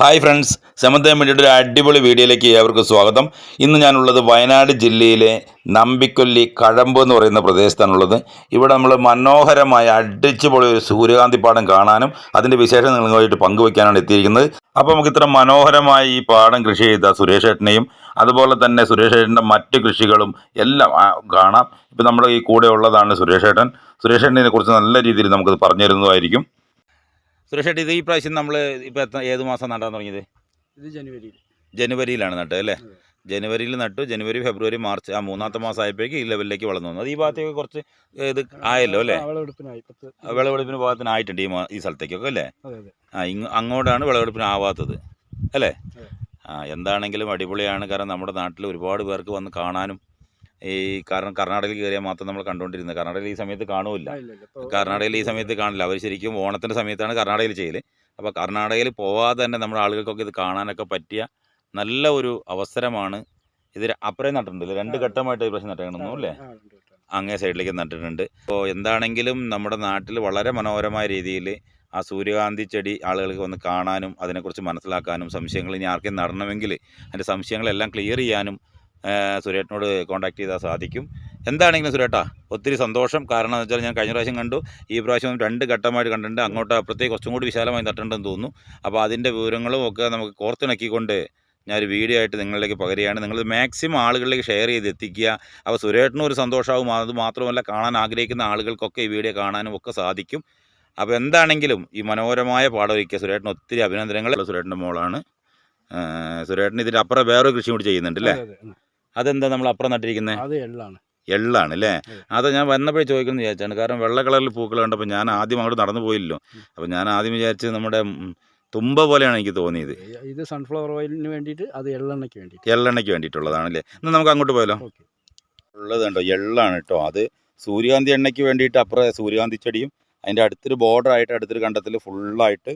Hi friends സമന്തയം വേണ്ടിയിട്ട് ഒരു അടിപൊളി വീഡിയോയിലേക്ക് ഏവർക്കും സ്വാഗതം. ഇന്ന് ഞാനുള്ളത് വയനാട് ജില്ലയിലെ നമ്പിക്കൊല്ലി കഴമ്പ് എന്ന് പറയുന്ന പ്രദേശത്താണുള്ളത്. ഇവിടെ നമ്മൾ മനോഹരമായ അടിച്ചുപൊളി ഒരു സൂര്യകാന്തി പാടം കാണാനും അതിന്റെ വിശേഷം നിങ്ങളുമായിട്ട് പങ്കുവയ്ക്കാനാണ് എത്തിയിരിക്കുന്നത്. അപ്പോൾ നമുക്ക് ഇത്ര മനോഹരമായി ഈ പാടം കൃഷി ചെയ്ത സുരേഷ് ഏട്ടനെയും അതുപോലെ തന്നെ സുരേഷ് ഏട്ടന്റെ മറ്റ് കൃഷികളും എല്ലാം കാണാം. ഇപ്പം നമ്മുടെ ഈ കൂടെ ഉള്ളതാണ് സുരേഷ് ഏട്ടൻ സുരേഷ് ഏട്ടനെ കുറിച്ച് നല്ല രീതിയിൽ നമുക്കത് പറഞ്ഞു തരുന്നതായിരിക്കും സുരേഷ് ഇത് ഈ പ്രാവശ്യം നമ്മൾ ഇപ്പോൾ എത്ര ഏത് മാസം നടാൻ തുടങ്ങിയത്? ഇത് ജനുവരിയിൽ. ജനുവരിയിലാണ് നട്ടത് അല്ലേ? ജനുവരിയിൽ നട്ടു ജനുവരി ഫെബ്രുവരി മാർച്ച് ആ മൂന്നാമത്തെ മാസം ആയപ്പോഴേക്കും ഈ ലെവലിലേക്ക് വളർന്നു വന്നു. അത് ഈ ഭാഗത്തേക്ക് കുറച്ച് ഇത് ആയല്ലോ അല്ലേ? വിളവെടുപ്പിന് ഭാഗത്തിന് വിളവെടുപ്പിന് ഭാഗത്തിനായിട്ടുണ്ട് ഈ ഈ സ്ഥലത്തേക്കൊക്കെ അല്ലേ? ആ ഇങ്ങ് അങ്ങോട്ടാണ് വിളവെടുപ്പിന് ആവാത്തത് അല്ലേ? ആ എന്താണെങ്കിലും അടിപൊളിയാണ്. കാരണം നമ്മുടെ നാട്ടിൽ ഒരുപാട് പേർക്ക് വന്ന് കാണാനും ഈ കാരണം കർണാടകയിൽ കയറിയാൽ മാത്രം നമ്മൾ കണ്ടുകൊണ്ടിരുന്നത് കർണാടകയിൽ ഈ സമയത്ത് കാണുമില്ല. കർണാടകയിൽ ഈ സമയത്ത് കാണില്ല. അവർ ശരിക്കും ഓണത്തിന്റെ സമയത്താണ് കർണാടകയിൽ ചെയ്യൽ അപ്പോൾ കർണാടകയിൽ പോവാതെ തന്നെ നമ്മുടെ ആളുകൾക്കൊക്കെ ഇത് കാണാനൊക്കെ പറ്റിയ നല്ല ഒരു അവസരമാണ്. ഇത് അപ്പുറം നട്ടിട്ടുണ്ട്. രണ്ട് ഘട്ടമായിട്ട് ഈ പ്രശ്നം നട്ടേക്കണമെന്നു അല്ലേ. അങ്ങേ സൈഡിലേക്ക് നട്ടിട്ടുണ്ട്. അപ്പോൾ എന്താണെങ്കിലും നമ്മുടെ നാട്ടിൽ വളരെ മനോഹരമായ രീതിയിൽ ആ സൂര്യകാന്തി ചെടി ആളുകൾക്ക് വന്ന് കാണാനും അതിനെക്കുറിച്ച് മനസ്സിലാക്കാനും സംശയങ്ങൾ ഇനി ആർക്കും നടണമെങ്കിൽ അതിന്റെ സംശയങ്ങളെല്ലാം ക്ലിയർ ചെയ്യാനും സുരേട്ടനോട് കോൺടാക്ട് ചെയ്താൽ സാധിക്കും. എന്താണെങ്കിലും സുരേട്ടാ ഒത്തിരി സന്തോഷം. കാരണം എന്ന് വെച്ചാൽ ഞാൻ കഴിഞ്ഞ പ്രാവശ്യം കണ്ടു. ഈ പ്രാവശ്യം രണ്ട് ഘട്ടമായിട്ട് കണ്ടിട്ടുണ്ട്. അങ്ങോട്ട് അപ്പുറത്തേക്ക് കുറച്ചും കൂടി വിശാലമായി നട്ടുണ്ടെന്ന് തോന്നുന്നു. അപ്പോൾ അതിന്റെ വിവരങ്ങളും ഒക്കെ നമുക്ക് കോർത്തിണക്കിക്കൊണ്ട് ഞാനൊരു വീഡിയോ ആയിട്ട് നിങ്ങളിലേക്ക് പകരുകയാണ്. നിങ്ങൾ മാക്സിമം ആളുകളിലേക്ക് ഷെയർ ചെയ്ത് എത്തിക്കുക. അപ്പോൾ സുരേട്ടനും ഒരു സന്തോഷമാവും അത് മാത്രമല്ല കാണാൻ ആഗ്രഹിക്കുന്ന ആളുകൾക്കൊക്കെ ഈ വീഡിയോ കാണാനും ഒക്കെ സാധിക്കും. അപ്പോൾ എന്താണെങ്കിലും ഈ മനോഹരമായ പാടം ഒരുക്കിയ സുരേട്ടന് ഒത്തിരി അഭിനന്ദനങ്ങൾ. സുരേട്ടന്റെ മോളാണ്. സുരേട്ടൻ ഇതിന്റെ അപ്പുറം വേറൊരു കൃഷി കൂടി ചെയ്യുന്നുണ്ട് അല്ലേ. അതെന്താ നമ്മൾ അപ്പുറം നട്ടിരിക്കുന്നത് അത് എള്ളാണ്. എള്ളാണ് അല്ലേ അതെ. ഞാൻ വന്നപ്പോഴേ ചോദിക്കുന്നു വിചാരിച്ചാണ്. കാരണം വെള്ള കളറിൽ പൂക്കൾ കണ്ടപ്പോൾ ഞാൻ ആദ്യം അങ്ങോട്ട് നടന്നു പോയില്ലോ അപ്പോൾ ഞാൻ ആദ്യം വിചാരിച്ചത് നമ്മുടെ തുമ്പ പോലെയാണ് എനിക്ക് തോന്നിയത്. ഇത് സൺഫ്ലവർ ഓയിലിന് വേണ്ടിയിട്ട് അത് എള്ളെണ്ണയ്ക്ക് വേണ്ടി എള്ളെണ്ണയ്ക്ക് വേണ്ടിയിട്ടുള്ളതാണല്ലേ എന്നാൽ നമുക്ക് അങ്ങോട്ട് പോയാലോ? ഉള്ളത് കണ്ടോ? എള്ളാണ് കേട്ടോ അത് സൂര്യകാന്തി എണ്ണയ്ക്ക് വേണ്ടിയിട്ട് അപ്പുറം സൂര്യകാന്തി ചെടിയും അതിന്റെ അടുത്തൊരു ബോർഡർ ആയിട്ട് അടുത്തൊരു കണ്ടത്തിൽ ഫുള്ളായിട്ട്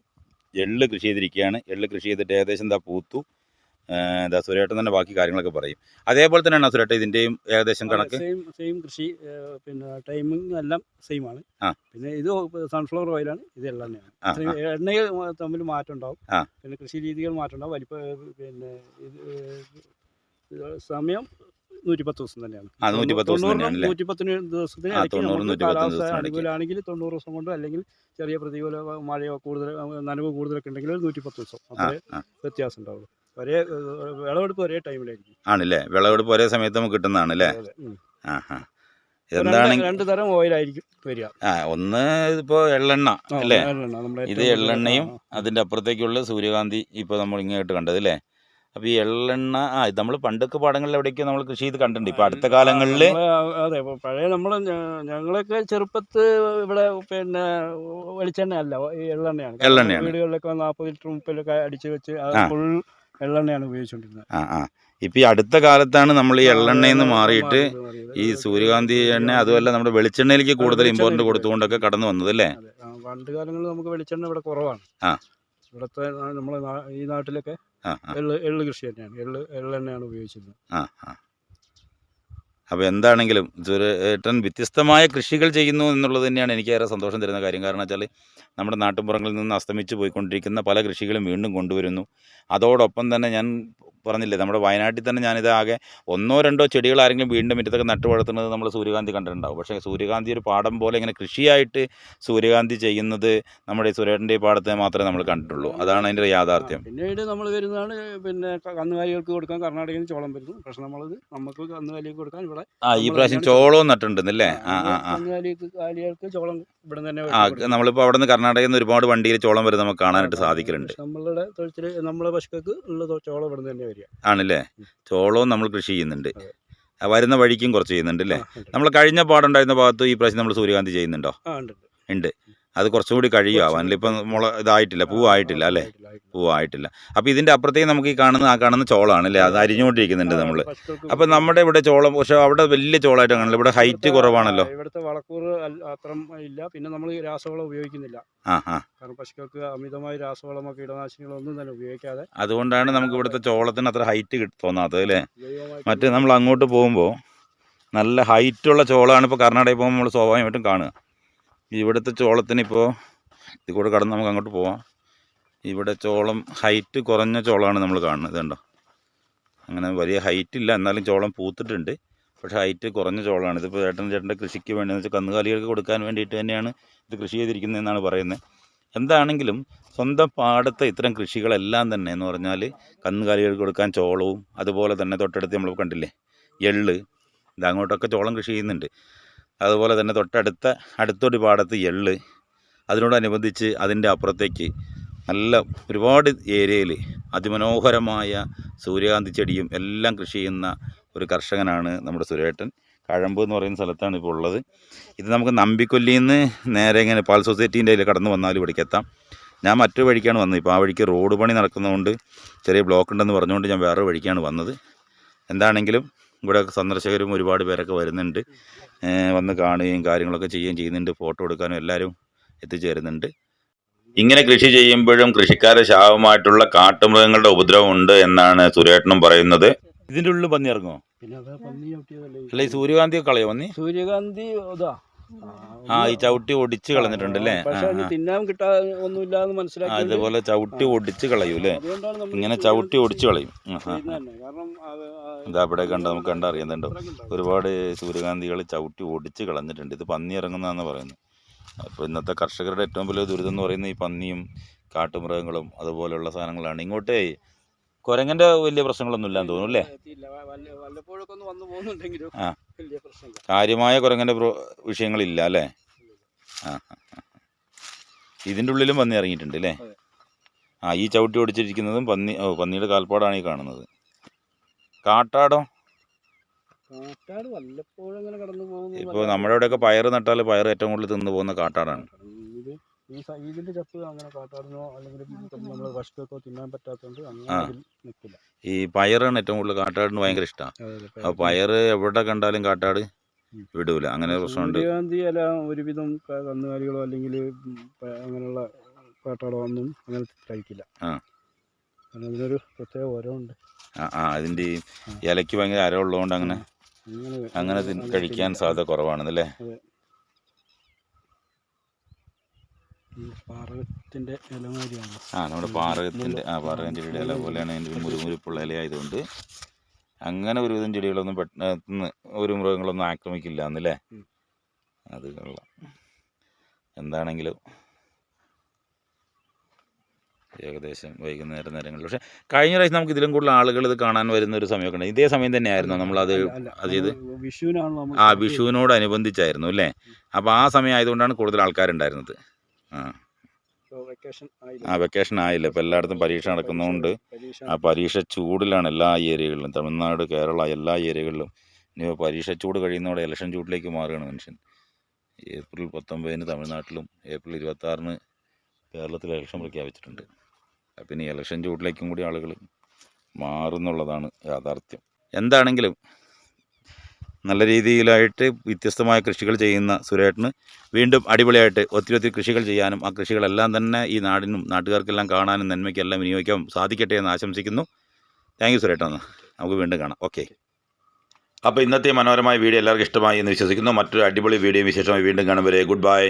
എള്ള് കൃഷി ചെയ്തിരിക്കുകയാണ്. എള്ള് കൃഷി ചെയ്തിട്ട് ഏകദേശം എന്താ പൂത്തു. എന്താ സുരേട്ടൻ തന്നെ ബാക്കി കാര്യങ്ങളൊക്കെ പറയും. അതേപോലെ തന്നെയാണ് സുരേട്ട ഇതിന്റെയും ഏകദേശം കണക്ക്? സെയിം സെയിം കൃഷി പിന്നെ ടൈമിംഗ് എല്ലാം സെയിം ആണ്. പിന്നെ ഇത് സൺഫ്ലവർ ഓയിലാണ് ഇതെല്ലാം തന്നെയാണ്. എണ്ണയിൽ തമ്മിൽ മാറ്റം ഉണ്ടാവും. പിന്നെ കൃഷി രീതികൾ മാറ്റം ഉണ്ടാവും. വലിപ്പ പിന്നെ സമയം നൂറ്റിപ്പത്ത് ദിവസം തന്നെയാണ്. ആ, 110 ദിവസം തൊണ്ണൂറിനും തന്നെയാണല്ലേ? നൂറ്റിപ്പത്തിന് ദിവസത്തിന് ആ, ഇടയ്ക്ക് തൊണ്ണൂറ്, നമുക്ക് 110 കാലാവസ്ഥ അനുകൂലമാണെങ്കിൽ തൊണ്ണൂറ് ദിവസം കൊണ്ട് അല്ലെങ്കിൽ ചെറിയ പ്രതികൂല മഴയോ കൂടുതൽ നനവ് കൂടുതലൊക്കെ ഉണ്ടെങ്കിൽ ഒരു നൂറ്റിപ്പത്ത് ദിവസം. അത്രേ വ്യത്യാസം ഉണ്ടാവുള്ളൂ. ഒരേ വിളവെടുപ്പ് ഒരേ ടൈമിലായിരിക്കും. ആണല്ലേ? വിളവെടുപ്പ് ഒരേ സമയത്ത് നമുക്ക് കിട്ടുന്നതാണ് അല്ലേ എന്താണ്. ആ ആ. ഇപ്പൊ രണ്ട് തരം ഓയിലായിരിക്കും വരിക. ആ ഒന്ന് ഇപ്പോൾ എള്ളെണ്ണ അല്ലേ? ഇത് എള്ളെണ്ണയും അതിന്റെ അതിന്റെ അപ്പുറത്തേക്കുള്ള സൂര്യകാന്തി ഇപ്പോൾ നമ്മൾ ഇങ്ങോട്ട് കണ്ടത് അല്ലേ? അപ്പോൾ ഈ എള്ളെണ്ണ ആ ഇത് നമ്മൾ പണ്ടൊക്കെ പാടങ്ങളിൽ എവിടെയൊക്കെ നമ്മൾ കൃഷി ചെയ്ത് കണ്ടിട്ടുണ്ട്. ഇപ്പോൾ അടുത്ത കാലങ്ങളിൽ അതെ. ഇപ്പൊ പഴയ നമ്മൾ ഞങ്ങളൊക്കെ ചെറുപ്പത്ത് ഇവിടെ പിന്നെ വെളിച്ചെണ്ണ അല്ല എള്ളെണ്ണയാണ്. എള്ളെണ്ണയാണ്. വീടുകളിലൊക്കെ നാൽപ്പത് ലിറ്റർ മുപ്പതിലൊക്കെ അടിച്ച് വെച്ച്. ഫുൾ എള്ളെണ്ണയാണ് ഉപയോഗിച്ചുകൊണ്ടിരുന്നത് ആ ആ. ഇപ്പം ഈ അടുത്ത കാലത്താണ് നമ്മൾ ഈ എള്ളെണ്ണയിൽ നിന്ന് മാറിയിട്ട്. ഈ സൂര്യകാന്തി എണ്ണ അതുമല്ല നമ്മുടെ വെളിച്ചെണ്ണയിലേക്ക് കൂടുതൽ ഇമ്പോർട്ടന്റ്? കൊടുത്തുകൊണ്ടൊക്കെ കടന്നു വന്നത് അല്ലേ? പണ്ട് കാലങ്ങളിൽ നമുക്ക് വെളിച്ചെണ്ണ ഇവിടെ കുറവാണ്. ആ. ഇവിടുത്തെ നമ്മളെ നാ- ഈ നാട്ടിലൊക്കെ ആ ആ. എള്ള് എള്ള് കൃഷി തന്നെയാണ്. എള്ള് എള്ളെണ്ണയാണ് ഉപയോഗിച്ചിരുന്നത്. ആ ആ. അപ്പോൾ എന്താണെങ്കിലും ചുരേട്ടൻ വ്യത്യസ്തമായ കൃഷികൾ ചെയ്യുന്നു എന്നുള്ളത് തന്നെയാണ് എനിക്ക് ഏറെ സന്തോഷം തരുന്ന കാര്യം. കാരണം വെച്ചാൽ നമ്മുടെ നാട്ടുപുറങ്ങളിൽ നിന്ന് അസ്തമിച്ച് പോയിക്കൊണ്ടിരിക്കുന്ന പല കൃഷികളും വീണ്ടും കൊണ്ടുവരുന്നു. അതോടൊപ്പം തന്നെ ഞാൻ പറഞ്ഞില്ലേ നമ്മുടെ വയനാട്ടിൽ തന്നെ ഞാനിത് ആകെ ഒന്നോ രണ്ടോ ചെടികൾ ആരെങ്കിലും വീണ്ടും മുറ്റത്തൊക്കെ നട്ടു വളർത്തുന്നത് നമ്മൾ സൂര്യകാന്തി കണ്ടിട്ടുണ്ടാവും. പക്ഷേ സൂര്യകാന്തി ഒരു പാടം പോലെ ഇങ്ങനെ കൃഷിയായിട്ട് സൂര്യകാന്തി ചെയ്യുന്നത് നമ്മുടെ സുരേട്ടന്റെ പാടത്തെ മാത്രമേ നമ്മൾ കണ്ടിട്ടുള്ളൂ. അതാണ് അതിന്റെ യാഥാർത്ഥ്യം. പിന്നീട് നമ്മൾ വരുന്നതാണ് പിന്നെ കന്നുകാലികൾക്ക് കൊടുക്കാൻ കർണാടകയിൽ ചോളം വരുന്നു. പക്ഷേ നമ്മളത് നമുക്ക് കന്നുകാലികൾക്ക് കൊടുക്കാൻ ആ ഈ പ്രാവശ്യം ചോളവും നട്ടിട്ടുണ്ടെന്നല്ലേ ആ ആ ആ. കാലികൾക്ക് ചോളം ഇവിടെ തന്നെ ആ. നമ്മളിപ്പോൾ അവിടെ നിന്ന് കർണാടകയിൽ നിന്ന് ഒരുപാട് വണ്ടിയിൽ ചോളം വരുന്നത് നമുക്ക് കാണാനായിട്ട് സാധിക്കുന്നുണ്ട് നമ്മളുടെ തൊഴുത്തിൽ നമ്മളെ പശുക്കൾക്ക് ഉള്ള ചോളം ഇവിടെ തന്നെ വരിക. ആണല്ലേ? ചോളവും നമ്മൾ കൃഷി ചെയ്യുന്നുണ്ട്. വരുന്ന വഴിക്കും കുറച്ച് ചെയ്യുന്നുണ്ട് അല്ലേ? നമ്മൾ കഴിഞ്ഞ പാടുണ്ടായിരുന്ന ഭാഗത്ത് ഈ പ്രാവശ്യം നമ്മൾ സൂര്യകാന്തി ചെയ്യുന്നുണ്ടോ. ഉണ്ട്. അത് കുറച്ചും കൂടി കഴിയും ആവാൻ ഇപ്പം മുള ഇതായിട്ടില്ല പൂവായിട്ടില്ല അല്ലേ. പൂവായിട്ടില്ല അപ്പോൾ ഇതിന്റെ അപ്പുറത്തേക്ക് നമുക്ക് ഈ കാണുന്ന ആ കാണുന്ന ചോളാണ് അല്ലേ? അത് അരിഞ്ഞുകൊണ്ടിരിക്കുന്നുണ്ട് നമ്മൾ പശുക്കൾക്ക് അപ്പം നമ്മുടെ ഇവിടെ ചോളം പക്ഷേ അവിടെ വലിയ ചോളമായിട്ട് കാണില്ല ഇവിടെ ഹൈറ്റ് കുറവാണല്ലോ. ഇവിടുത്തെ വളക്കൂറ് അൽ- ഇല്ല. പിന്നെ നമ്മൾ രാസവളം ഉപയോഗിക്കുന്നില്ല. ആ ആ. കാരണം പശുക്കൾക്ക് അമിതമായ രാസവളമോ കീടനാശിനികളോ ഒന്നും തന്നെ ഉപയോഗിക്കാതെ. അതുകൊണ്ടാണ് നമുക്ക് ഇവിടുത്തെ ചോളത്തിന് അത്ര ഹൈറ്റ് തോന്നാത്തത് അല്ലേ? മറ്റേ നമ്മൾ അങ്ങോട്ട് പോകുമ്പോൾ നല്ല ഹൈറ്റുള്ള ചോളമാണ് ഇപ്പോൾ കർണാടകയിൽ പോകുമ്പോൾ നമ്മൾ സ്വാഭാവികമായിട്ടും കാണുക. ഇവിടുത്തെ ചോളത്തിന് ഇപ്പോൾ ഇത് കൂടെ കടന്ന് നമുക്ക് അങ്ങോട്ട് പോവാം. ഇവിടെ ചോളം ഹൈറ്റ് കുറഞ്ഞ ചോളമാണ് നമ്മൾ കാണുന്നത് കണ്ടോ? അങ്ങനെ വലിയ ഹൈറ്റ് ഇല്ല എന്നാലും ചോളം പൂത്തിട്ടുണ്ട്. പക്ഷേ ഹൈറ്റ് കുറഞ്ഞ ചോളമാണ് ഇതിപ്പോൾ ചേട്ടൻ ചേട്ടന്റെ കൃഷിക്ക് വേണ്ടി എന്ന് വെച്ചാൽ കന്നുകാലികൾക്ക് കൊടുക്കാൻ വേണ്ടിയിട്ട് തന്നെയാണ് ഇത് കൃഷി ചെയ്തിരിക്കുന്നതെന്നാണ് പറയുന്നത്. എന്താണെങ്കിലും സ്വന്തം പാടത്തെ ഇത്തരം കൃഷികളെല്ലാം തന്നെ എന്ന് പറഞ്ഞാൽ കന്നുകാലികൾക്ക് കൊടുക്കാൻ ചോളവും അതുപോലെ തന്നെ തൊട്ടടുത്ത് നമ്മൾ കണ്ടില്ലേ എള്ള് ഇത് അങ്ങോട്ടൊക്കെ ചോളം കൃഷി ചെയ്യുന്നുണ്ട്. അതുപോലെ തന്നെ തൊട്ടടുത്ത അടുത്തൊരു പാടത്ത് എള്ള്. അതിനോടനുബന്ധിച്ച് അതിന്റെ അപ്പുറത്തേക്ക് നല്ല ഒരുപാട് ഏരിയയിൽ അതിമനോഹരമായ സൂര്യകാന്തി ചെടിയും എല്ലാം കൃഷി ചെയ്യുന്ന ഒരു കർഷകനാണ് നമ്മുടെ സുരേട്ടൻ. കഴമ്പ് എന്ന് പറയുന്ന സ്ഥലത്താണ് ഇപ്പോൾ ഉള്ളത്. ഇത് നമുക്ക് നമ്പിക്കൊല്ലിയിൽ നിന്ന് നേരെ ഇങ്ങനെ പാൽ സൊസൈറ്റീന്റെ അതിൽ കടന്നു വന്നാൽ ഇവിടേക്ക് എത്താം. ഞാൻ മറ്റൊരു വഴിക്കാണ് വന്നത്. ഇപ്പോൾ ആ വഴിക്ക് റോഡ് പണി നടക്കുന്നതുകൊണ്ട് ചെറിയ ബ്ലോക്ക് ഉണ്ടെന്ന് പറഞ്ഞുകൊണ്ട് ഞാൻ വേറെ വഴിക്കാണ് വന്നത്. എന്താണെങ്കിലും ഇവിടെ സന്ദർശകരും ഒരുപാട് പേരൊക്കെ വരുന്നുണ്ട്. വന്ന് കാണുകയും കാര്യങ്ങളൊക്കെ ചെയ്യുകയും ചെയ്യുന്നുണ്ട്. ഫോട്ടോ എടുക്കാനും എല്ലാവരും എത്തിച്ചേരുന്നുണ്ട്. ഇങ്ങനെ കൃഷി ചെയ്യുമ്പോഴും കൃഷിക്കാരെ ശാപമായിട്ടുള്ള കാട്ടുമൃഗങ്ങളുടെ ഉപദ്രവം ഉണ്ട് എന്നാണ് സുരേട്ടനും പറയുന്നത്. ഇതിന്റെ ഉള്ളിൽ പന്നി ഇറങ്ങുമോ അല്ല ഈ സൂര്യകാന്തി കളയോ പന്നി? സൂര്യകാന്തി ഇതാ ആ ഈ ചവിട്ടി ഒടിച്ച് കളഞ്ഞിട്ടുണ്ട് അല്ലേ. തിന്നാൻ കിട്ടാ ഒന്നുമില്ലാന്ന് ആ മനസ്സിലാക്കി ഇതുപോലെ ചവിട്ടി ഒടിച്ച് കളയൂ അല്ലേ? ഇങ്ങനെ ചവിട്ടി ഒടിച്ച് കളയും. ഇതാ അവിടെ കണ്ട നമുക്ക് കണ്ടറിയുന്നുണ്ടോ അറിയുന്നുണ്ടോ. ഒരുപാട് സൂര്യകാന്തികൾ ചവിട്ടി ഒടിച്ച് കളഞ്ഞിട്ടുണ്ട്. ഇത് പന്നി ഇറങ്ങുന്നതെന്ന് പറയുന്നത് അപ്പോൾ ഇന്നത്തെ കർഷകരുടെ ഏറ്റവും വലിയ ദുരിതം എന്ന് പറയുന്നത് ഈ പന്നിയും കാട്ടുമൃഗങ്ങളും അതുപോലെയുള്ള സാധനങ്ങളാണ്. ഇങ്ങോട്ടേ കുരങ്ങന്റെ വലിയ പ്രശ്നങ്ങളൊന്നും ഇല്ലാന്ന് തോന്നുന്നു അല്ലേ? വല്ലപ്പോഴൊക്കെ ഒന്ന് വന്നു പോകുന്നുണ്ടെങ്കിലും ആ. വലിയ പ്രശ്നമില്ല. കാര്യമായ കൊരങ്ങന്റെ വിഷയങ്ങളില്ല അല്ലേ? ആ. ഇതിന്റെ ഉള്ളിലും പന്നി ഇറങ്ങിയിട്ടുണ്ട് അല്ലേ? ആ ഈ ചവിട്ടി ഓടിച്ചിരിക്കുന്നതും പന്നി ഓ പന്നിയുടെ കാൽപ്പാടാണ് ഈ കാണുന്നത്. കാട്ടാടോ? ഇപ്പൊ ഇപ്പോൾ നമ്മുടെ ഇവിടെയൊക്കെ പയർ നട്ടാൽ പയർ ഏറ്റവും കൂടുതൽ തിന്നു പോകുന്ന കാട്ടാടാണ്. ഈ ഇതിന്റെ ചപ്പ് അങ്ങനെ കാട്ടാടിനോ അല്ലെങ്കിൽ നമ്മൾ ഭക്ഷണമൊക്കെ തിന്നാൻ പറ്റാത്തതുകൊണ്ട് അങ്ങനെ നിൽക്കില്ല. ഈ പയറാണ് ഏറ്റവും കൂടുതൽ കാട്ടാടിന് ഭയങ്കര ഇഷ്ടമാണ് പയറ് പയർ എവിടെ കണ്ടാലും കാട്ടാട് വിടൂല. അങ്ങനെ പ്രശ്നമുണ്ട്. സൂര്യകാന്തി ഇല ഒരുവിധം കന്നുകാലികളോ അല്ലെങ്കിൽ അങ്ങനെയുള്ള കാട്ടാടോ ഒന്നും അങ്ങനെ കഴിക്കില്ല. കാരണം ഇതിനൊരു പ്രത്യേക ഓരമുണ്ട്. ആ ആ അതിന്റെ ഇലയ്ക്ക് ഭയങ്കര അരവുള്ളതുകൊണ്ട് അങ്ങനെ അങ്ങനെ അങ്ങനെ കഴിക്കാൻ സാധ്യത കുറവാണെന്നല്ലേ? ആ നമ്മുടെ പാറകത്തിന്റെ ആ പാറകൻ ചെടിയുടെ ഇല പോലെയാണ് അതിന്റെ മുരുമുരിപ്പുള്ള ഇലയായതുകൊണ്ട് അങ്ങനെ ഒരുവിധം ചെടികളൊന്നും പെട്ടെന്ന് ഒരു മൃഗങ്ങളൊന്നും ആക്രമിക്കില്ല എന്നല്ലേ. അത് കൊള്ളാം. എന്താണെങ്കിലും ഏകദേശം വൈകുന്നേരം നേരങ്ങളിൽ. പക്ഷേ കഴിഞ്ഞ പ്രാവശ്യം നമുക്ക് ഇതിലും കൂടുതൽ ആളുകൾ ഇത് കാണാൻ വരുന്ന ഒരു സമയമൊക്കെ ഉണ്ട്. ഇതേ സമയം തന്നെയായിരുന്നു നമ്മൾ അല്ല. അത് ചെയ്ത് ആ വിഷുവിനോടനുബന്ധിച്ചായിരുന്നു അല്ലേ? അപ്പോൾ ആ സമയം ആയതുകൊണ്ടാണ് കൂടുതൽ ആൾക്കാരുണ്ടായിരുന്നത്. ആ. വെക്കേഷൻ ആയില്ല? ഇപ്പോൾ എല്ലായിടത്തും പരീക്ഷ നടക്കുന്നതുകൊണ്ട് ആ പരീക്ഷ ചൂടിലാണ് എല്ലാ ഏരിയകളിലും. തമിഴ്നാട് കേരള എല്ലാ ഏരിയകളിലും. ഇനി പരീക്ഷ ചൂട് കഴിയുന്നതോടെ ഇലക്ഷൻ ചൂടിലേക്ക് മാറുകയാണ് മനുഷ്യൻ. ഏപ്രിൽ പത്തൊമ്പതിന് തമിഴ്നാട്ടിലും ഏപ്രിൽ ഇരുപത്താറിന് കേരളത്തിൽ ഇലക്ഷൻ പ്രഖ്യാപിച്ചിട്ടുണ്ട്. അപ്പം ഇനി ഇലക്ഷൻ ചൂടിലേക്കും കൂടി ആളുകൾ മാറുന്നുള്ളതാണ് യാഥാർത്ഥ്യം. എന്താണെങ്കിലും നല്ല രീതിയിലായിട്ട് വ്യത്യസ്തമായ കൃഷികൾ ചെയ്യുന്ന സുരേട്ടന് വീണ്ടും അടിപൊളിയായിട്ട് ഒത്തിരി ഒത്തിരി കൃഷികൾ ചെയ്യാനും ആ കൃഷികളെല്ലാം തന്നെ ഈ നാടിനും നാട്ടുകാർക്കെല്ലാം കാണാനും നന്മയ്ക്കെല്ലാം വിനിയോഗിക്കാൻ സാധിക്കട്ടെ എന്ന് ആശംസിക്കുന്നു. താങ്ക് യു സുരേട്ട. നമുക്ക് വീണ്ടും കാണാം. ഓക്കെ അപ്പോൾ ഇന്നത്തെ മനോഹരമായ വീഡിയോ എല്ലാവർക്കും ഇഷ്ടമായി എന്ന് വിശ്വസിക്കുന്നു. മറ്റൊരു അടിപൊളി വീഡിയോ വിശേഷമായി വീണ്ടും കാണും വരെ. Good bye